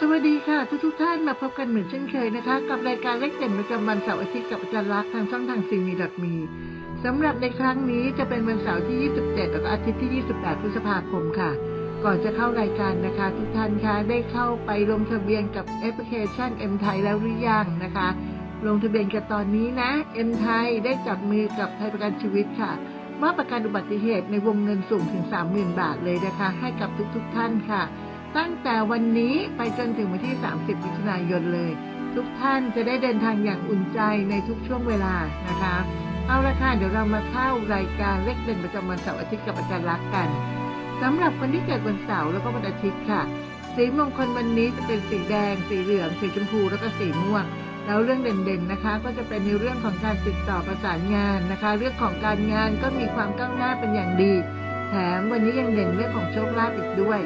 สวัสดีค่ะทุกทุกท่านมาพบกันเหมือนเช่นเคยนะคะ กับรายการเลขเด่นประจำวันเสาร์อาทิตย์กับอาจารย์ลักทางช่องทางซีมีดัมีสำหรับในครั้งนี้จะเป็นวันเสาร์ที่ 27 และอาทิตย์ที่ 28 พฤษภาคมค่ะ ก่อนจะเข้ารายการนะคะ ทุกท่านคะได้เข้าไปลงทะเบียนกับแอปพลิเคชัน M ไทยแล้วหรือยังนะคะ ลงทะเบียนกันตอนนี้นะ M ไทยได้จับมือกับไทยประกันชีวิตค่ะมอบประกันอุบัติเหตุในวงเงินสูงถึง 30,000 บาทเลยนะคะ ให้กับทุกๆท่านค่ะ ตั้งแต่วันนี้ไปจนถึงวันที่ 30มิถุนายนเลย ทุกท่านจะได้เดินทางอย่างอุ่นใจในทุกช่วงเวลานะคะ เอาละค่ะเดี๋ยวเรามาเข้ารายการเลขเด่นประจำวันเสาร์อาทิตย์กับอาจารย์ลักษณ์กันสำหรับคนที่เกิดวันเสาร์แล้วก็วันอาทิตย์ค่ะ สีมงคลวันนี้จะเป็นสีแดง สีเหลือง สีชมพูแล้วก็สีม่วง แล้วเรื่องเด่นๆนะคะ ก็จะเป็นในเรื่องของการติดต่อประสานงานนะคะ เรื่องของการงานก็มีความก้าวหน้าเป็นอย่างดี แถมวันนี้ยังเด่นเรื่องของโชคลาภอีกด้วย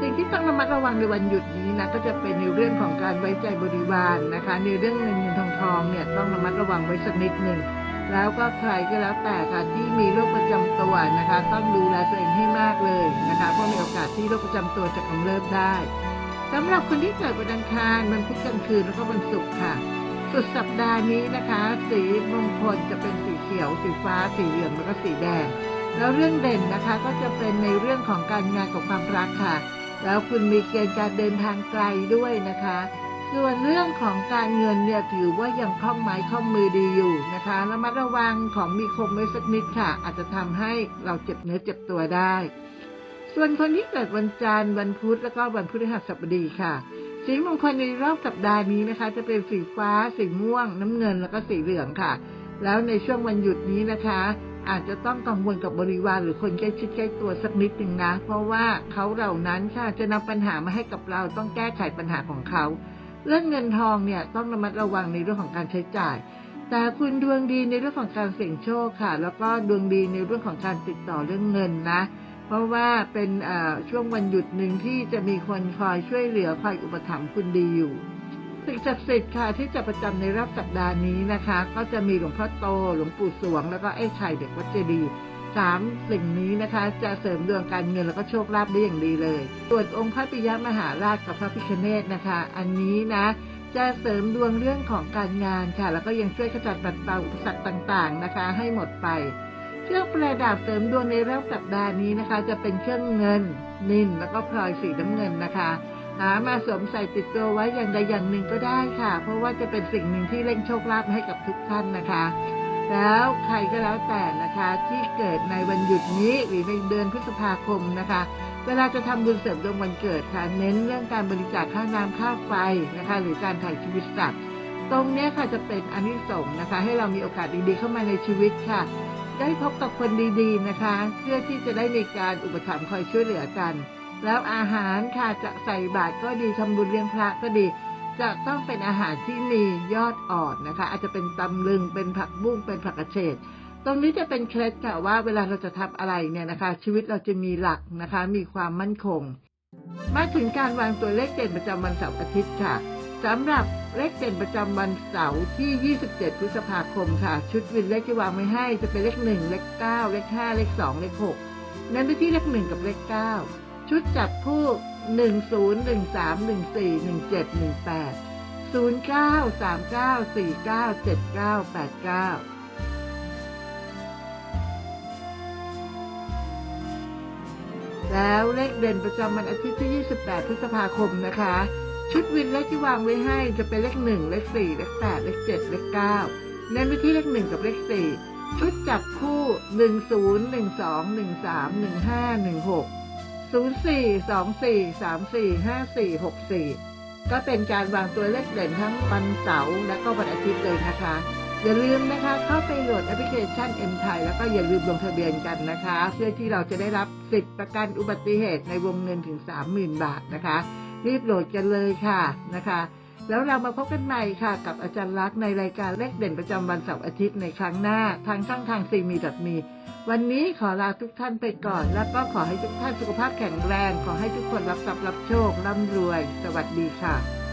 สิ่งที่ต้องระมัดระวังในวันหยุดนี้นะก็จะเป็นในเรื่องของการไว้ใจบริวารนะคะ ในเรื่องเงินเงินทองทองเนี่ยต้องระมัดระวังไว้สักนิดหนึ่งแล้วก็ใครก็แล้วแต่ค่ะที่มีโรคประจำตัวนะคะ ต้องดูแลตัวเองให้มากเลยนะคะเพราะมีโอกาสที่โรคประจำตัวจะกำเริบได้สำหรับคนที่เกิดวันอังคารวันพุธกลางคืนแล้วก็วันศุกร์ค่ะ สุดสัปดาห์นี้นะคะ สีมงคลจะเป็นสีเขียว สีฟ้า สีเหลืองแล้วก็สีแดง แล้วเรื่องเด่นนะคะก็จะเป็นในเรื่องของการงานกับความรักค่ะ แล้วคุณมีเกณฑ์การเดินทางไกลด้วยนะคะ ส่วนเรื่องของการเงินเนี่ยถือว่ายังคล่องไม้คล่องมือดีอยู่นะคะระมัดระวังของมีคมไว้สักนิดค่ะ อาจจะทำให้เราเจ็บเนื้อเจ็บตัวได้ ส่วนคนที่เกิดวันจันทร์วันพุธแล้วก็วันพฤหัสบดีค่ะ สีมงคลในรอบสัปดาห์นี้นะคะ จะเป็นสีฟ้า สีม่วง น้ำเงินแล้วก็สีเหลืองค่ะ แล้วในช่วงวันหยุดนี้นะคะ อาจจะต้องกังวลกับบริวารหรือคนใกล้ชิดใกล้ตัวสักนิดหนึ่งนะ เพราะว่าเขาเหล่านั้นค่ะจะนำปัญหามาให้กับเราต้องแก้ไขปัญหาของเขา เรื่องเงินทองเนี่ยต้องระมัดระวังในเรื่องของการใช้จ่าย แต่คุณดวงดีในเรื่องของการเสี่ยงโชคค่ะ แล้วก็ดวงดีในเรื่องของการติดต่อเรื่องเงินนะ เพราะว่าเป็นอ่อช่วงวันหยุดหนึ่งที่จะมีคนคอยช่วยเหลือคอยอุปถัมภ์คุณดีอยู่ สิ่งศักดิ์สิทธิ์ค่ะที่จะประจำในรอบสัปดาห์นี้นะคะ ก็จะมีหลวงพ่อโต หลวงปู่สวง แล้วก็ไอ้ไข่เด็กวัดเจดีย์สามสิ่งนี้นะคะ จะเสริมดวงการเงินแล้วก็โชคลาภได้อย่างดีเลยส่วนองค์พระปิยมหาราชกับพระพิคเนตนะคะ อันนี้นะ จะเสริมดวงเรื่องของการงานค่ะ แล้วก็ยังช่วยขจัดปัดเป่าอุปสรรคต่างๆนะคะ ให้หมดไป เครื่องประดับเสริมดวงในรอบสัปดาห์นี้นะคะ จะเป็นเครื่องเงินนินแล้วก็พลอยสีน้ำเงินนะคะ หามาสวมใส่ติดตัวไว้อย่างใดอย่างหนึ่งก็ได้ค่ะ เพราะว่าจะเป็นสิ่งหนึ่งที่เร่งโชคลาภให้กับทุกท่านนะคะ แล้วใครก็แล้วแต่นะคะที่เกิดในวันหยุดนี้หรือในเดือนพฤษภาคมนะคะ เวลาจะทำบุญเสริมดวงวันเกิดค่ะ เน้นเรื่องการบริจาคค่าน้ำค่าไฟนะคะ หรือการถ่ายชีวิตสัตว์ตรงนี้ค่ะจะเป็นอนิสงส์นะคะ ให้เรามีโอกาสดีๆเข้ามาในชีวิตค่ะ ได้พบกับคนดีๆนะคะ เพื่อที่จะได้มีการอุปถัมภ์คอยช่วยเหลือกัน แล้วอาหารค่ะจะใส่บาตรก็ดีทำบุญเลี้ยงพระก็ดี จะต้องเป็นอาหารที่มียอดอ่อนนะคะ อาจจะเป็นตำลึงเป็นผักบุ้งเป็นผักกระเฉดตรงนี้จะเป็นเคล็ดค่ะว่าเวลาเราจะทำอะไรเนี่ยนะคะ ชีวิตเราจะมีหลักนะคะ มีความมั่นคง มาถึงการวางตัวเลขเด่นประจำวันเสาร์อาทิตย์ค่ะสำหรับเลขเด่นประจำวันเสาร์ที่ 27 พฤษภาคมค่ะ ชุดวินเลขที่วางไว้ให้จะเป็นเลข 1 เลข 9 เลข 5 เลข 2 เลข 6 นั้นไปที่เลข 1 กับเลข 9 ชุดจับคู่10 13 14 17 18 09 39 49 79 89แล้วเลขเด่นประจำวันอาทิตย์ที่ 28 พฤษภาคมนะคะ ชุดวินเลขที่วางไว้ให้จะเป็นเลข 1 เลข 4 เลข 8 เลข 7 เลข 9 เน้นไปที่เลข 1 กับเลข 4 ชุดจับคู่ 10 12 13 15 16 04 24 34 54 64 ก็เป็นการวางตัวเลขเด่นทั้งวันเสาร์และก็วันอาทิตย์เลยนะคะ อย่าลืมนะคะเข้าไปโหลดแอปพลิเคชัน M ไทยแล้วก็อย่าลืมลงทะเบียนกันนะคะ เพื่อที่เราจะได้รับสิทธิประกันอุบัติเหตุในวงเงินถึง 30,000 บาทนะคะ รีบโหลดกันเลยค่ะนะคะแล้วเรามาพบกันใหม่ค่ะ กับอาจารย์ลักษณ์ในรายการเลขเด่นประจำวันเสาร์อาทิตย์ในครั้งหน้า ทางช่องทางซีมีดมี วันนี้ขอลาทุกท่านไปก่อน แล้วก็ขอให้ทุกท่านสุขภาพแข็งแรง ขอให้ทุกคนรับทรัพย์รับโชคร่ำรวย สวัสดีค่ะ